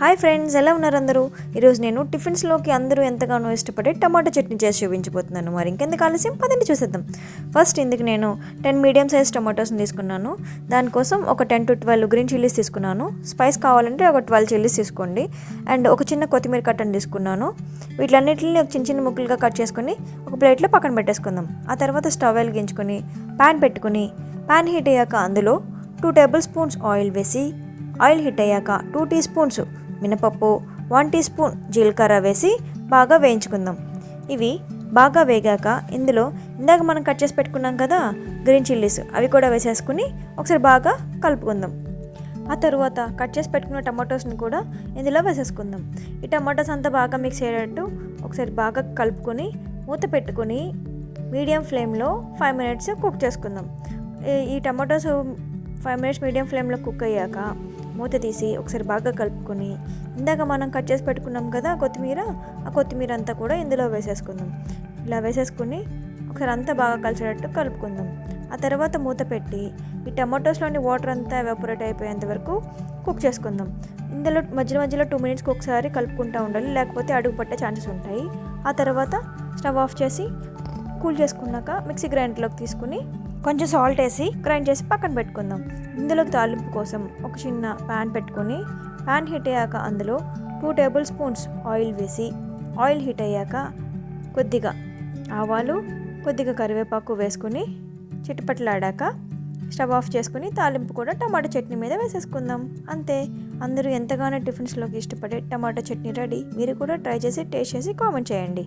Hi friends ఎలా ఉన్నారు అందరూ? ఈరోజు నేను టిఫిన్స్లోకి అందరూ ఎంతగానో ఇష్టపడే టమాటా చట్నీ చేసి చూపించబోతున్నాను. మరి ఇంకెందుకు ఆలస్యం? పదండి చూసేద్దాం. ఫస్ట్ ఇందుకు నేను టెన్ మీడియం సైజ్ టమాటోస్ని తీసుకున్నాను. దానికోసం ఒక ten to twelve green chillies తీసుకున్నాను. స్పైస్ కావాలంటే ఒక ట్వెల్వ్ చిల్లీస్ తీసుకోండి. అండ్ ఒక చిన్న కొత్తిమీర కట్టను తీసుకున్నాను. వీటిలన్నింటిని ఒక చిన్న చిన్న ముక్కలుగా కట్ చేసుకొని ఒక ప్లేట్లో పక్కన పెట్టేసుకుందాం. ఆ తర్వాత స్టవ్ వెలిగించుకొని ప్యాన్ పెట్టుకుని ప్యాన్ హీట్ అయ్యాక అందులో టూ టేబుల్ స్పూన్స్ ఆయిల్ వేసి ఆయిల్ హీట్ అయ్యాక టూ టీ స్పూన్స్ మినపప్పు వన్ టీ స్పూన్ జీలకర్ర వేసి బాగా వేయించుకుందాం. ఇవి బాగా వేగాక ఇందులో ఇందాక మనం కట్ చేసి పెట్టుకున్నాం కదా గ్రీన్ చిల్లీస్ అవి కూడా వేసేసుకుని ఒకసారి బాగా కలుపుకుందాం. ఆ తర్వాత కట్ చేసి పెట్టుకున్న టమాటోస్ని కూడా ఇందులో వేసేసుకుందాం. ఈ టమాటోస్ అంతా బాగా మిక్స్ అయ్యేటట్టు ఒకసారి బాగా కలుపుకొని మూత పెట్టుకొని మీడియం ఫ్లేమ్లో ఫైవ్ మినిట్స్ కుక్ చేసుకుందాం. ఈ- ఈ టమాటోస్ ఫైవ్ మినిట్స్ మీడియం ఫ్లేమ్లో కుక్ అయ్యాక మూత తీసి ఒకసారి బాగా కలుపుకొని ఇందాక మనం కట్ చేసి పెట్టుకున్నాం కదా కొత్తిమీర ఆ కొత్తిమీర అంతా కూడా ఇందులో వేసేసుకుందాం. ఇలా వేసేసుకుని ఒకసారి అంతా బాగా కలిసేటట్టు కలుపుకుందాం. ఆ తర్వాత మూత పెట్టి ఈ టమాటోస్లోని వాటర్ అంతా ఎవాపరేట్ అయిపోయేంత వరకు కుక్ చేసుకుందాం. ఇందులో మధ్య మధ్యలో టూ మినిట్స్కి ఒకసారి కలుపుకుంటూ ఉండాలి లేకపోతే అడుగు పట్టే ఛాన్సెస్ ఉంటాయి. ఆ తర్వాత స్టవ్ ఆఫ్ చేసి కూల్ చేసుకున్నాక మిక్సీ గ్రైండర్లోకి తీసుకుని కొంచెం సాల్ట్ వేసి గ్రైండ్ చేసి పక్కన పెట్టుకుందాం. ఇందులోకి తాలింపు కోసం ఒక చిన్న ప్యాన్ పెట్టుకొని ప్యాన్ హీట్ అయ్యాక అందులో టూ టేబుల్ స్పూన్స్ ఆయిల్ వేసి ఆయిల్ హీట్ అయ్యాక కొద్దిగా ఆవాలు కొద్దిగా కరివేపాకు వేసుకుని చిటపట్లాడాక స్టవ్ ఆఫ్ చేసుకుని తాలింపు కూడా టమాటా చట్నీ మీద వేసేసుకుందాం. అంతే. అందరూ ఎంతగానో టిఫిన్స్లోకి ఇష్టపడే టమాటా చట్నీ రెడీ. మీరు కూడా ట్రై చేసి టేస్ట్ చేసి కామెంట్ చేయండి.